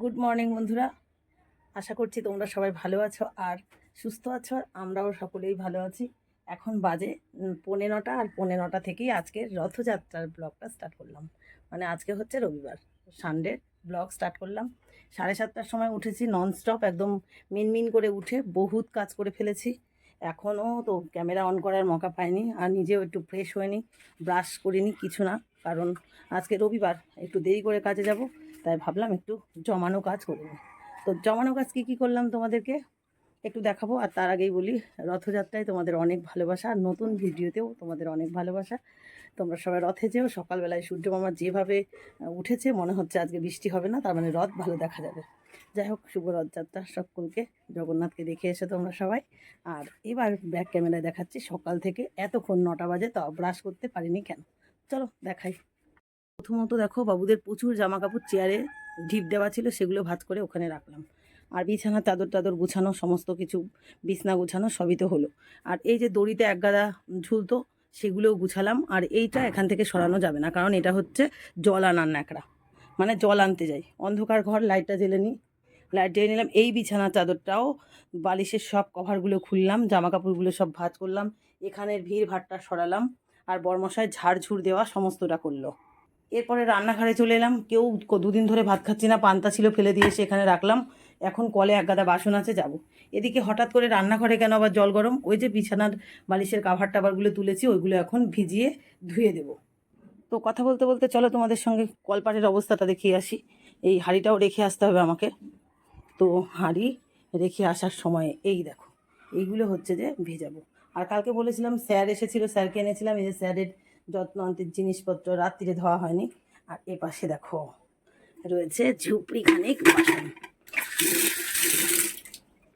Good morning বন্ধুরা। আশা করছি তোমরা সবাই ভালো আছো আর সুস্থ আছো আর আমরাও সকলেই ভালো আছি। এখন বাজে পৌনে নটা আর পৌনে নটা থেকেই আজকে রথযাত্রার ব্লগটা স্টার্ট করলাম। মানে আজকে হচ্ছে রবিবার সানডে ব্লগ স্টার্ট করলাম। সাড়ে সাতটার সময় উঠেছি ননস্টপ একদম মিনমিন করে উঠে বহুত কাজ করে ফেলেছি। এখনও তো ক্যামেরা অন করার মকা পাইনি আর নিজেও একটু ফ্রেশ হয়নি ব্রাশ করিনি, কিছু না। কারণ আজকে রবিবার, একটু দেরি করে কাজে যাব, তাই ভাবলাম একটু জমানো কাজ করে নিই। তো জমানো কাজ কী কী করলাম তোমাদেরকে একটু দেখাবো, আর তার আগেই বলি, রথযাত্রায় তোমাদের অনেক ভালোবাসা, আর নতুন ভিডিওতেও তোমাদের অনেক ভালোবাসা। তোমরা সবাই রথে যেও, সকালবেলায় সূর্য মামা যেভাবে উঠেছে, মনে হচ্ছে আজকে বৃষ্টি হবে না, তার মানে রথ ভালো দেখা যাবে। যাই হোক, শুভ রথযাত্রা সকলকে, জগন্নাথকে দেখে এসে তোমরা সবাই। আর এবার ব্যাক ক্যামেরায় দেখাচ্ছি, সকাল থেকে এতক্ষণ নটা বাজে, তো ব্রাশ করতে পারিনি কেন? চলো দেখাই। প্রথমত দেখো বাবুদের প্রচুর জামা কাপড় চেয়ারে ঢিপ দেওয়া ছিল, সেগুলো ভাঁজ করে ওখানে রাখলাম। আর বিছানা, চাদর টাদর গুছানো, সমস্ত কিছু, বিছনা গুছানো সবই তো হলো। আর এই যে দড়িতে এক গাদা ঝুলতো সেগুলোও গুছালাম। আর এইটা এখান থেকে সরানো যাবে না, কারণ এটা হচ্ছে জল আনার ন্যাকড়া। মানে জল আনতে যাই। অন্ধকার ঘর, লাইটটা জ্বেলে নিই। লাইট জ্বেলে নিলাম। এই বিছানা, চাদরটাও, বালিশের সব কভারগুলো খুললাম জামা কাপড়গুলো সব ভাঁজ করলাম। এখানের ভিড় ভাটটা সরালাম। আর বর্মশায় ঝাড়ঝুড় দেওয়া সমস্তটা করল। এরপরে রান্নাঘরে চলে এলাম। কেউ দুদিন ধরে ভাত খাচ্ছি না, পান্তা ছিল ফেলে দিয়ে এসে এখানে রাখলাম। এখন কলে এক গাদা বাসন আছে, যাব। এদিকে হঠাৎ করে রান্নাঘরে কেন আবার জল গরম? ওই যে বিছানার বালিশের কাভার টাভারগুলো তুলেছি, ওইগুলো এখন ভিজিয়ে ধুয়ে দেবো। তো কথা বলতে বলতে চলো তোমাদের সঙ্গে কলপাটের অবস্থাটা দেখিয়ে আসি। এই হাঁড়িটাও রেখে আসতে হবে আমাকে। তো হাঁড়ি রেখে আসার সময় এই দেখো, এইগুলো হচ্ছে যে ভেজাবো। আর কালকে বলেছিলাম, স্যার এসেছিল, স্যারকে এনেছিলাম, এই যে স্যারের যত্ন আন্তির জিনিসপত্র রাত্রিরে ধোয়া হয়নি। আর এ পাশে দেখো, রয়েছে ঝুপড়ি খানিক বাসন।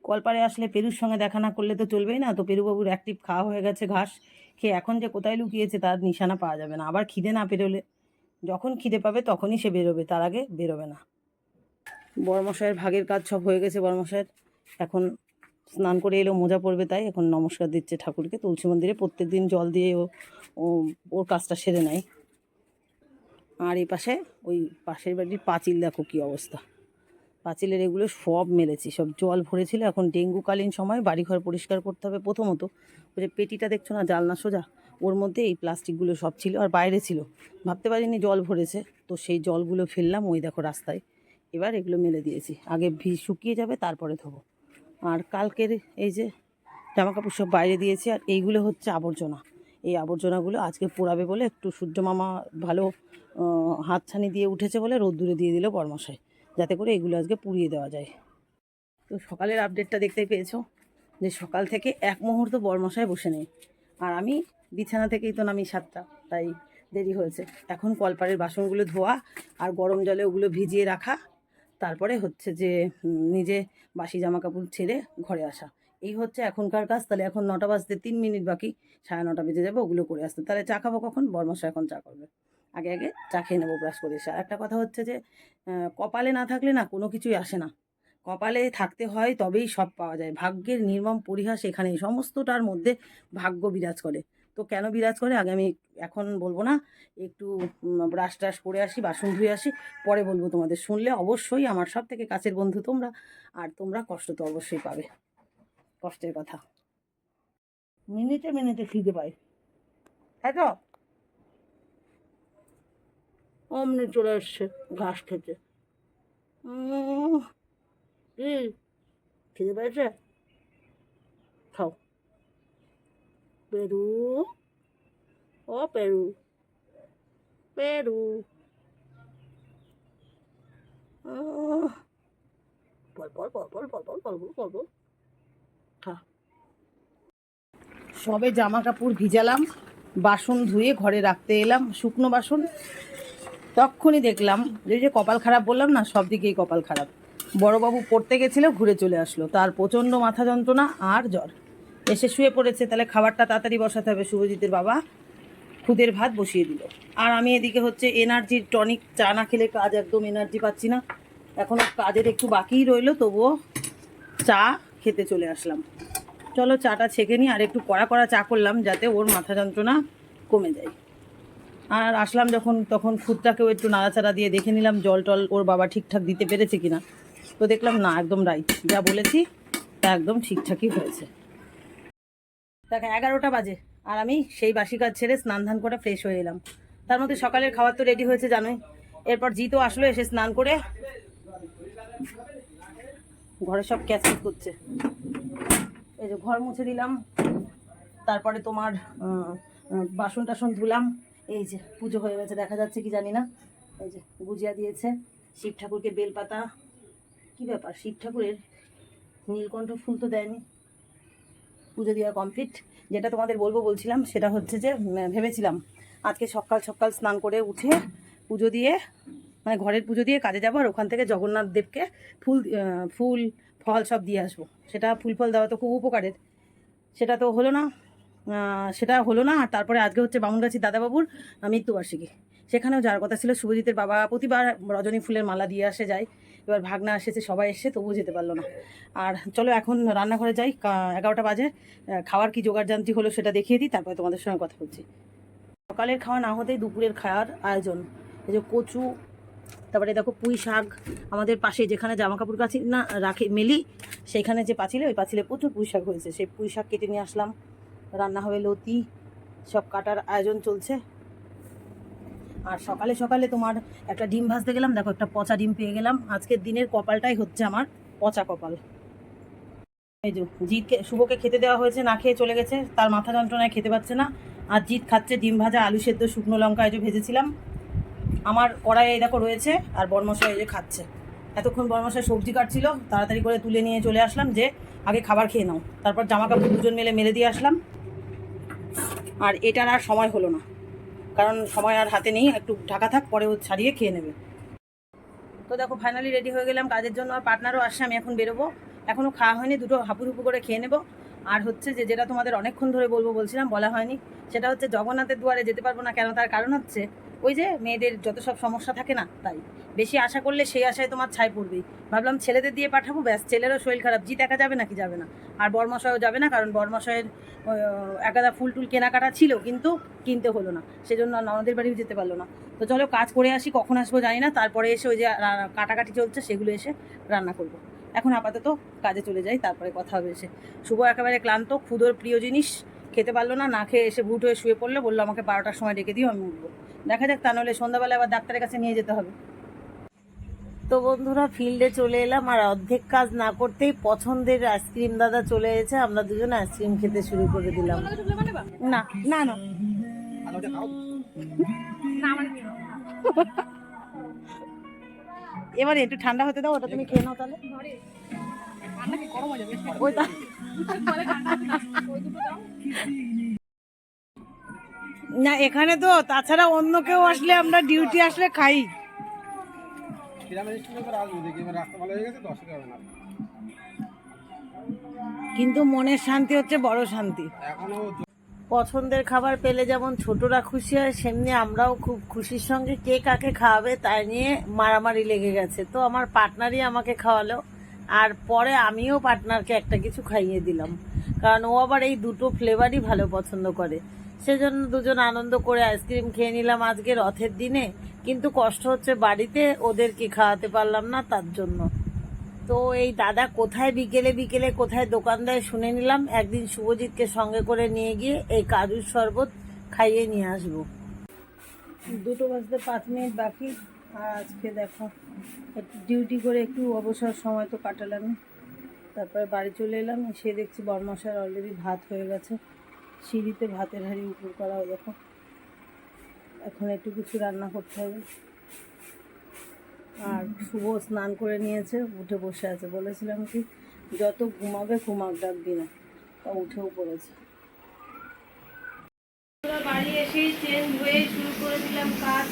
কলপারে আসলে পেরুর সঙ্গে দেখা না করলে তো চলবেই না। তো পেরুবাবুর অ্যাক্টিভ খাওয়া হয়ে গেছে ঘাস, খেয়ে এখন যে কোথায় লুকিয়েছে তার নিশানা পাওয়া যাবে না। আবার খিদে না পেরোলে, যখন খিদে পাবে তখনই সে বেরোবে, তার আগে বেরোবে না। বড়মশাইয়ের ভাগের কাজ সব হয়ে গেছে বড়মশাইয়ের এখন স্নান করে এলো, মোজা পড়বে তাই, এখন নমস্কার দিচ্ছে ঠাকুরকে। তুলসী মন্দিরে প্রত্যেক দিন জল দিয়ে ও ওর কাজটা সেরে নেয়। আর এই পাশে, ওই পাশের বাড়ির পাঁচিল দেখো কী অবস্থা। পাঁচিলের এগুলো সব মেলেছি সব জল ভরেছিল। এখন ডেঙ্গুকালীন সময় বাড়িঘর পরিষ্কার করতে হবে প্রথমত। ওই যে পেটিটা দেখছ না, জালনা সোজা? ওর মধ্যে এই প্লাস্টিকগুলো সব ছিল আর বাইরে ছিল। ভাবতে পারিনি জল ভরেছে। তো সেই জলগুলো ফেললাম ওই দেখো রাস্তায়। এবার এগুলো মেলে দিয়েছি। আগে ভি শুকিয়ে যাবে, তারপরে ধোবো। আর কালকের এই যে জামা কাপড় সব বাইরে দিয়েছি, আর এইগুলো হচ্ছে আবর্জনা। এই আবর্জনাগুলো আজকে পোড়াবে বলে একটু সূর্য মামা ভালো হাতছানি দিয়ে উঠেছে বলে রোদ্দুরে দিয়ে দিল বরমশাই, যাতে করে এগুলো আজকে পুড়িয়ে দেওয়া যায়। তো সকালের আপডেটটা দেখতে পেয়েছ? যে সকাল থেকে এক মুহূর্ত বরমশায় বসে নেই। আর আমি বিছানা থেকেই তো নামি সাতটা, তাই দেরি হয়েছে। এখন কলপাড়ের বাসনগুলো ধোয়া আর গরম জলে ওগুলো ভিজিয়ে রাখা তারপরে হচ্ছে যে নিজে বাসি জামা কাপড় ছেড়ে ঘরে আসা। এই হচ্ছে এখনকার কাজ। তাহলে এখন নটা বাজতে তিন মিনিট বাকি। সাড়ে নটা বেজে যাবে, ওগুলো করে আসতে। তাহলে চা খাব কখন? বর্মশা এখন চা করবে। আগে আগে চা খেয়ে নেব ব্রাশ করে এসে। আর একটা কথা হচ্ছে যে কপালে না থাকলে না কোনো কিছুই আসে না। কপালে থাকতে হয় তবেই সব পাওয়া যায়। ভাগ্যের নির্মম পরিহাস এখানেই। সমস্তটার মধ্যে ভাগ্য বিরাজ করে। তো কেন বিরাজ করে? আগে আমি এখন বলব না, একটু ব্রাশ ট্রাশ করে আসি, বাসন ধুয়ে আসি, পরে বলব তোমাদের। শুনলে অবশ্যই আমার সব থেকে কাছের বন্ধু তোমরা, আর তোমরা কষ্ট তো অবশ্যই পাবে। কষ্টের কথা। মিনিটে মিনিটে খিদে পাই তাই তো? অমনি চলে এসছে ঘাস খেতে। খিদে পেয়েছে? পেরু ও পেরু পেরু বল বল বল বল বল সবে জামা কাপড় ভিজালাম, বাসন ধুয়ে ঘরে রাখতে এলাম, শুকনো বাসন। তখনই দেখলাম যে যে কপাল খারাপ বললাম না, সব দিকেই কপাল খারাপ। বড়বাবু পড়তে গেছিল, ঘুরে চলে আসলো। তার প্রচণ্ড মাথা যন্ত্রণা আর জ্বর। এসে শুয়ে পড়েছে, তাহলে খাবারটা তাড়াতাড়ি বসাতে হবে, শুভজিতের বাবা। খুদের ভাত বসিয়ে দিল। আর আমি এদিকে হচ্ছে এনার্জির টনিক চা না খেলে কাজ একদম এনার্জি পাচ্ছি না। এখনও কাজের একটু বাকিই রইল, তবুও চা খেতে চলে আসলাম। চলো চাটা ছেঁকে নিই, আর একটু কড়া কড়া চা করলাম, যাতে ওর মাথা যন্ত্রণা কমে যায়। আর আসলাম যখন, তখন খুদটাকেও একটু নাড়াচাড়া দিয়ে দেখে নিলাম, জল টল ওর বাবা ঠিকঠাক দিতে পেরেছে কিনা। তো দেখলাম, না, একদম রাইট যা বলেছি, তা একদম ঠিকঠাকই হয়েছে। দেখো, এগারোটা বাজে। আর আমি সেই বাসি কাজ ছেড়ে স্নান ধান করে ফ্রেশ হয়ে এলাম। তার মধ্যে সকালের খাবার তো রেডি হয়েছে, জানোই। এরপর জিতও আসলো, এসে স্নান করে ঘরে সব ক্যাসিট করছে। এই যে ঘর মুছে দিলাম, তারপরে তোমার বাসন টাসন ধুলাম। এই যে পুজো হয়ে গেছে, দেখা যাচ্ছে কি জানি না। এই যে গুজিয়া দিয়েছে, শিব ঠাকুরকে বেলপাতা। কি ব্যাপার? শিব ঠাকুরের নীলকণ্ঠ ফুল তো দেয়নি। পুজো দেওয়া কমপ্লিট যেটা তোমাদের বলব বলছিলাম, সেটা হচ্ছে যে ভেবেছিলাম আজকে সকাল সকাল স্নান করে উঠে পুজো দিয়ে মানে ঘরের পুজো দিয়ে কাজে যাব আর ওখান থেকে জগন্নাথ দেবকে ফুল ফুল, ফল সব দিয়ে আসব। সেটা ফুল ফল দেওয়া তো খুব উপকারের। সেটা তো হলো না সেটা হলো না, আর তারপরে আজকে হচ্ছে বামুনগাছি দাদাবাবুর মৃত্যুবার্ষিকী। সেখানেও যাওয়ার কথা ছিল। শুভজিতের বাবা প্রতিবার রজনী ফুলের মালা দিয়ে আসে যায়। এবার ভাগনা এসেছে, সবাই এসে তবুও যেতে পারল না। আর চলো এখন রান্নাঘরে যাই এগারোটা বাজে খাওয়ার কি জোগাড় যান্ত্রিক হলো সেটা দেখিয়ে দিই, তারপরে তোমাদের সঙ্গে কথা বলছি। সকালের খাওয়া না হতেই দুপুরের খাওয়ার আয়োজন। এই যে কচু, তারপরে দেখো পুঁই শাক, আমাদের পাশে যেখানে জামা কাপড় কাছি না, রাখি মেলি, সেইখানে যে পাঁচিলে, ওই পাঁচিলে প্রচুর পুঁই শাক হয়েছে। সেই পুঁই শাক কেটে নিয়ে আসলাম। রান্না হবে লতি, সব কাটার আয়োজন চলছে। আর সকালে সকালে তোমার একটা ডিম ভাজতে গেলাম, দেখো একটা পচা ডিম পেয়ে গেলাম। আজকের দিনের কপালটাই হচ্ছে আমার পচা কপাল। এই যে, জিতকে, শুভকে খেতে দেওয়া হয়েছে, না খেয়ে চলে গেছে, তার মাথা যন্ত্রণায় খেতে পাচ্ছে না। আর জিত খাচ্ছে ডিম ভাজা, আলু সেদ্ধ, শুকনো লঙ্কা, এই যে ভেজেছিলাম। আমার কড়াইয়ে এই দেখো রয়েছে, আর বর্মশাই এই যে খাচ্ছে। এতক্ষণ বর্মশাই সবজি কাটছিল, তাড়াতাড়ি করে তুলে নিয়ে চলে আসলাম যে, আগে খাবার খেয়ে নাও। তারপর জামা কাপড় দুজন মিলে মেলে দিয়ে আসলাম। আর এটার আর সময় হলো না। কারণ সময় আর হাতে নেই, একটু ঢাকা থাক, পরে ও ছাড়িয়ে খেয়ে নেবে। তো দেখো ফাইনালি রেডি হয়ে গেলাম, কাজের জন্য আর পার্টনারও আসে আমি এখন বেরোবো। এখনও খাওয়া হয়নি, দুটো হাপু হুপু করে খেয়ে নেব। আর হচ্ছে যে, যেটা তোমাদের অনেকক্ষণ ধরে বলব, বলছিলাম, বলা হয়নি, সেটা হচ্ছে জগন্নাথের দুয়ারে যেতে পারব না কেন, তার কারণ হচ্ছে ওই যে মেয়েদের যত সব সমস্যা থাকে না, তাই। বেশি আশা করলে সেই আশায় তোমার ছাই পড়বেই ভাবলাম ছেলেদের দিয়ে পাঠাবো, ব্যাস, ছেলেরও শরীর খারাপ। জিত একা যাবে নাকি যাবে না? আর বর্মশায়ও যাবে না, কারণ বর্মশায়ের একাদা ফুল টুল কেনাকাটা ছিল, কিন্তু কিনতে হলো না। সেজন্য ননদের বাড়িও যেতে পারল না। তো চলো কাজ করে আসি, কখন আসব জানি না। তারপরে এসে ওই যে কাটাকাটি চলছে, সেগুলো এসে রান্না করব। এখন আপাতত কাজে চলে যাই, তারপরে কথা হবে এসে। শুভ একেবারে ক্লান্ত, ক্ষুদোর প্রিয় জিনিস, খেতে পারল না না খেয়ে এসে ভুট হয়ে শুয়ে পড়ল, বলল আমাকে বারোটার সময় ডেকে দিও, আমি উঠবো। দেখা যাক তা নাহলে সন্ধ্যাবেলা আবার ডাক্তারের কাছে নিয়ে যেতে হবে। তো বন্ধুরা ফিল্ডে চলে এলাম আর অর্ধেক কাজ না করতেই পছন্দের আইসক্রিম দাদা চলে এসেছে। আমরা দুজন আইসক্রিম খেতে শুরু করে দিলাম। না না না। এবারে একটু ঠান্ডা হতে দাও ওটা তুমি খেয়ে নাও তাহলে। ওইটা না, এখানে তো, তাছাড়া অন্য কেউ আসলে আমরা ডিউটি আসলে খাই। কিন্তু মনের শান্তি হচ্ছে বড় শান্তি। পছন্দের খাবার পেলে যেমন ছোটরা খুশি হয়, সেমনি আমরাও খুব খুশির সঙ্গে কে কাকে খাওয়াবে তাই নিয়ে মারামারি লেগে গেছে। তো আমার পার্টনারই আমাকে খাওয়ালো, আর পরে আমিও পার্টনারকে একটা কিছু খাইয়ে দিলাম। কারণ ও আবার এই দুটো ফ্লেভারই ভালো পছন্দ করে। সেজন্য দুজন আনন্দ করে আইসক্রিম খেয়ে নিলাম আজকে রথের দিনে। কিন্তু কষ্ট হচ্ছে বাড়িতে ওদেরকে খাওয়াতে পারলাম না তার জন্য। তো এই দাদা কোথায় বিকেলে বিকেলে কোথায় দোকান দেয় শুনে নিলাম। একদিন শুভজিৎকে সঙ্গে করে নিয়ে গিয়ে এই কাজুর শরবত খাইয়ে নিয়ে আসব। দুটো বাজতে পাঁচ মিনিট বাকি। আর আজকে দেখো, একটু ডিউটি করে একটু অবসর সময় তো কাটালাম তারপরে বাড়ি চলে এলাম, এসে দেখছি বরমশার অলরেডি ভাত হয়ে গেছে। সিঁড়িতে ভাতের হাঁড়ি উপর করা দেখো। এখন একটু কিছু রান্না করতে হবে। আর শুভ স্নান করে নিয়েছে, উঠে বসে আছে। বলেছিলাম কি, যত ঘুমাবে ঘুমাক ডাকবি না, তা উঠেও পড়েছে। বাড়ি এসেই চেঞ্জ হয়ে শুরু করে দিলাম কাজ।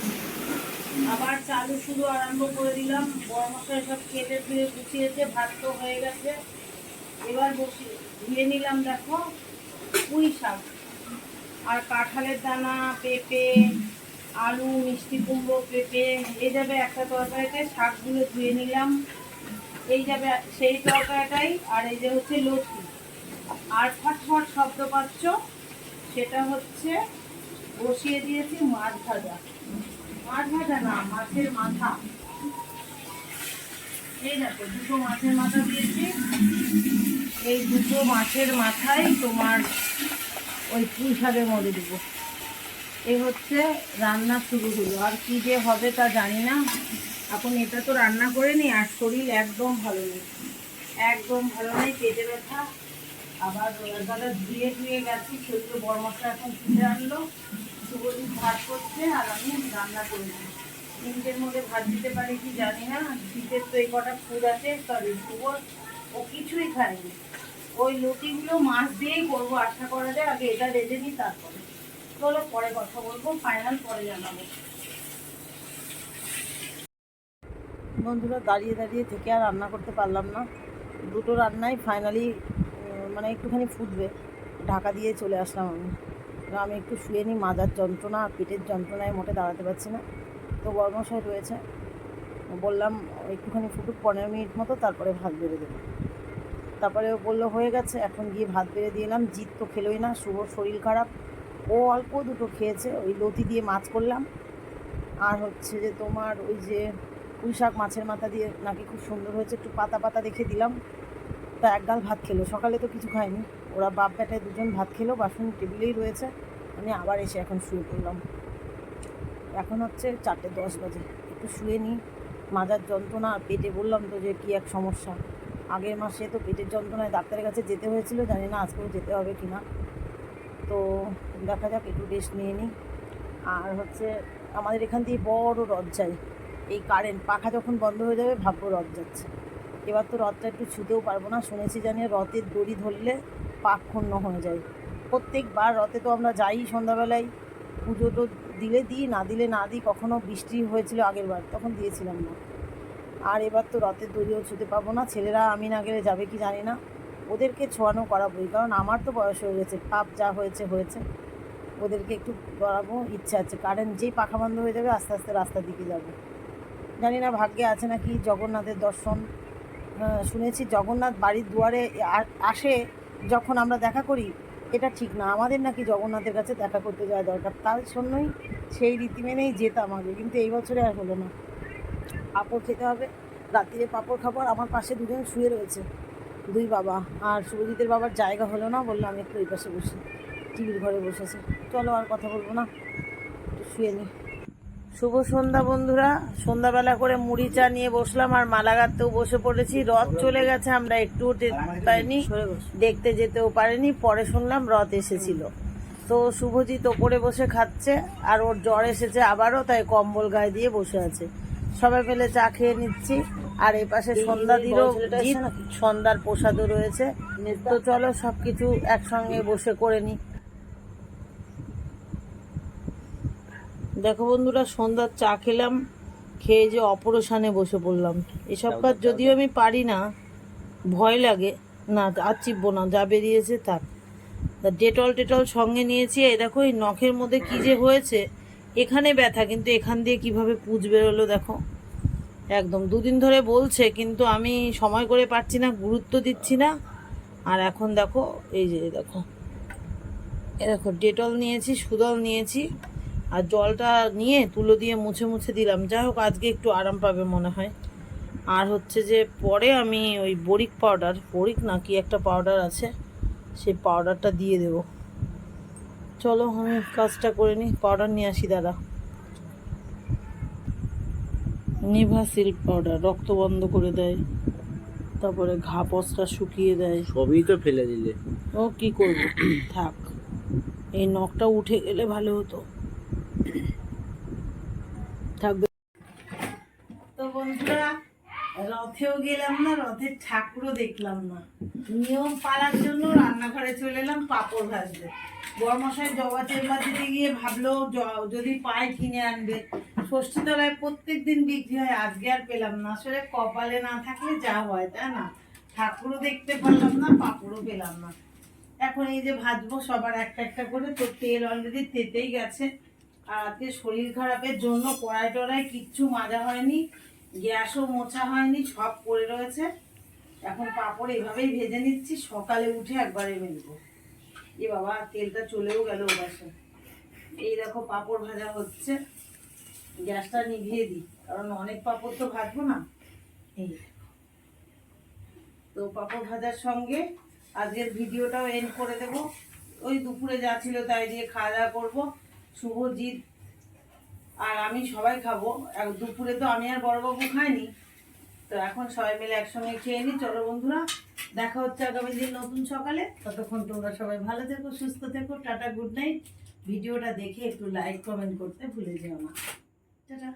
আবার চালু শুরু আরম্ভ করে দিলাম। বড় সব কেটে ধুয়ে গুছিয়েছে, ভাত তো হয়ে গেছে। এবার বসি, ধুয়ে নিলাম, দেখো। পুঁই শাক। আর কাঁঠালের দানা, পেঁপে, আলু, মিষ্টি কুমড়ো, পেঁপে, এই যাবে একটা তরকারিতে শাকগুলো ধুয়ে নিলাম। এই যাবে সেই তরকারিটাই, আর এই যে হচ্ছে লতি আর ফট ফট শব্দ পাচ্ছ, সেটা হচ্ছে বসিয়ে দিয়েছি মাছ ভাজা। মাছ ভাজা না, মাছের মাথা। এই দেখো, দুটো মাছের মাথা দিয়েছি। এই দুটো মাছের মাথায় তোমার ওই পুঁই মধ্যে দেবো। এই হচ্ছে রান্না শুরু হলো। আর কি যে হবে তা জানি না। এখন এটা তো রান্না করে নি, আর শরীর একদম ভালো নেই। একদম ভালো নেই, পেটে ব্যথা। আবার গলা ধুয়ে ধুয়ে গেছি, শরীরে বড় মশলা এখন তুলে আনলো। শুভজিৎ ভাত করছে আর আমি রান্না করে দিই তিনটের মধ্যে ভাত দিতে পারি কি জানি না। শীতের তো এই কটা ফুড আছে সরি শুভ ও কিছুই খায়নি। ওই লুটিগুলো মাছ দিয়েই করব, আশা করা যায় আগে এটা রেঁধে নিই, তারপরে। চলো পরে কথা বলব ফাইনাল পরে জানাব। বন্ধুরা, দাঁড়িয়ে দাঁড়িয়ে থেকে আর রান্না করতে পারলাম না। দুটো রান্নাই ফাইনালি মানে একটুখানি ফুটবে। ঢাকা দিয়ে চলে আসলাম আমি। আমি একটু শুয়ে নিই, মাজার যন্ত্রণা, পেটের যন্ত্রণায় মোটে দাঁড়াতে পারছি না। তো বর্মশাই রয়েছে। বললাম, একটুখানি ফুটুক, পনেরো মিনিট মতো, তারপরে ভাত বেড়ে দেবো। তারপরে ও বলল, হয়ে গেছে, এখন গিয়ে ভাত বেড়ে দিয়ে এলাম। জিত তো খেলোই না শুভ শরীর খারাপ। ও অল্প দুটো খেয়েছে, ওই লতি দিয়ে মাছ করলাম। আর হচ্ছে যে তোমার ওই যে পুঁই শাক মাছের মাথা দিয়ে নাকি খুব সুন্দর হয়েছে, একটু পাতা পাতা দেখে দিলাম। তা এক গাল ভাত খেলো, সকালে তো কিছু খায়নি। ওরা বাপ বেটায় দুজন ভাত খেলো, বাসন টেবিলেই রয়েছে। আমি আবার এসে এখন শুয়ে পড়লাম। এখন হচ্ছে চারটে দশ বাজে, একটু শুয়ে নিই মাজার যন্ত্রণা, পেটে বললাম তো যে কী এক সমস্যা। আগের মাসে তো পেটের যন্ত্রণায় ডাক্তারের কাছে যেতে হয়েছিল, জানি না আজকেও যেতে হবে কি না তো দেখা যাক, একটু রেস্ট নিয়ে নিই। আর হচ্ছে, আমাদের এখান থেকে বড় রথ যায়। এই কারেন্ট পাখা যখন বন্ধ হয়ে যাবে, ভাববো রথ যাচ্ছে। এবার তো রথটা একটু ছুতেও পারব না। শুনেছি জানি রথের দড়ি ধরলে পাক ক্ষুণ্ণ হয়ে যায়। প্রত্যেকবার রথে তো আমরা যাই সন্ধ্যাবেলায়। পুজো তো দিলে দিই, না দিলে না দিই, কখনো বৃষ্টি হয়েছিল আগের বার তখন দিয়েছিলাম না। আর এবার তো রথের দড়িও ছুতে পাবো না। ছেলেরা আমি না গেলে যাবে কি জানি না। ওদেরকে ছোঁয়ানো করাবোই কারণ আমার তো বয়স হয়ে গেছে। পাপ যা হয়েছে হয়েছে। ওদেরকে একটু করাবো, ইচ্ছা আছে। কারেন্ট যেই পাখা বন্ধ হয়ে যাবে, আস্তে আস্তে রাস্তার দিকে যাব। জানি না ভাগ্যে আছে নাকি জগন্নাথের দর্শন। শুনেছি জগন্নাথ বাড়ির দুয়ারে আসে যখন আমরা দেখা করি। এটা ঠিক না। আমাদের নাকি জগন্নাথের কাছে দেখা করতে যাওয়া দরকার। তার জন্যই সেই রীতি মেনেই যেতাম আগে। কিন্তু এই বছরে আর হলো না। পাঁপড় খেতে হবে। রাত্রিরে পাঁপড় খাব আর আমার পাশে দুজন শুয়ে রয়েছে। দুই বাবা আর শুভজিতের বাবার জায়গা হলো না, বলল আমি একটু ওই পাশে বসি। টিভির ঘরে বসেছে। চলো আর কথা বলব না, একটু শুয়ে নিই শুভ সন্ধ্যা বন্ধুরা। সন্ধ্যাবেলা করে মুড়ি চা নিয়ে বসলাম আর মালাগাতেও বসে পড়েছি। রথ চলে গেছে, আমরা একটু পাইনি দেখতে যেতেও পারিনি। পরে শুনলাম রথ এসেছিল। তো শুভজিৎ ওপরে বসে খাচ্ছে আর ওর জ্বর এসেছে আবারও, তাই কম্বল গায়ে দিয়ে বসে আছে। সবাই মিলে চা খেয়ে নিচ্ছি। আর এই পাশে সন্ধ্যা দিরও জিৎ, সন্ধ্যার প্রসাদও রয়েছে। তো চলো সব কিছু একসঙ্গে বসে করে নিই দেখো বন্ধুরা সন্ধ্যার চা খেলাম খেয়ে যে অপারেশনে বসে পড়লাম। এসব কাজ যদিও আমি পারি না ভয় লাগে। না আর চিপবো না যা বেরিয়েছে থাক তা ডেটল টেটল সঙ্গে নিয়েছি। এই দেখো এই নখের মধ্যে কি যে হয়েছে। এখানে ব্যথা, কিন্তু এখান দিয়ে কীভাবে পুজ বেরোলো দেখো। একদম, দুদিন ধরে বলছে, কিন্তু আমি সময় করে পারছি না, গুরুত্ব দিচ্ছি না। আর এখন দেখো, এই যে দেখো, এ দেখো, ডেটল নিয়েছি, সুদল নিয়েছি, আর জলটা নিয়ে তুলো দিয়ে মুছে মুছে দিলাম। যাই হোক, আজকে একটু আরাম পাবে মনে হয়। আর হচ্ছে যে, পরে আমি ওই বরিক পাউডার, বরিক না কি একটা পাউডার আছে, সেই পাউডারটা দিয়ে দেব। চলো আমি কাজটা করে নিই পাউডার নিয়ে আসি দাদা। নিভা সিল্ক পাউডার রক্ত বন্ধ করে দেয়। তারপরে ঘা পচটা শুকিয়ে দেয়। সবই তো ফেলে দিলে। ও কি করব? থাক এই নখটা উঠে গেলে ভালো হতো। থাকবে তো বন্ধুরা রথেও গেলাম না, রথের ঠাকুরও দেখলাম না। নিয়ম পালার জন্য রান্নাঘরে চলে এলাম, পাঁপড় ভাজতে। বরমশাই জবা চেম্বার দিতে গিয়ে ভাবলো যদি পায় কিনে আনবে। ষষ্ঠীতলায় প্রত্যেক দিন বিক্রি হয়, আজকে আর পেলাম না। আসলে কপালে না থাকলে যা হয়, তাই না? ঠাকুরও দেখতে পারলাম না, পাঁপড়ও পেলাম না। এখন এই যে ভাজবো, সবার একটা একটা করে, তো তেল অলরেডি তেতেই গেছে। আর আজকে শরীর খারাপের জন্য কড়াই টড়াই কিচ্ছু মাজা হয়নি। গ্যাসও মোছা হয়নি সব পড়ে রয়েছে। এখন পাঁপড় এভাবেই ভেজে নিচ্ছি সকালে উঠে একবারে মেলবো। এ বাবা তেলটা চলেও গেল ওপাশে এই দেখো পাঁপড় ভাজা হচ্ছে। গ্যাসটা নিভিয়ে দিই কারণ অনেক পাঁপড় তো ভাজবো না। এই তো পাঁপড় ভাজার সঙ্গে আজকের ভিডিওটাও এন্ড করে দেব। ওই দুপুরে যা ছিল তাই দিয়ে খাওয়া দাওয়া করব। শুভজিৎ আর আমি সবাই খাব। দুপুরে তো আমি আর বড়বাবু খাইনি। তো এখন সবাই মিলে একসঙ্গে খেয়ে নিই চলো বন্ধুরা, দেখা হচ্ছে আগামী দিন নতুন সকালে। ততক্ষণ তোমরা সবাই ভালো থেকো, সুস্থ থেকো। Tata, good night. ভিডিওটা দেখে একটু লাইক কমেন্ট করতে ভুলে যেও না। টাটা।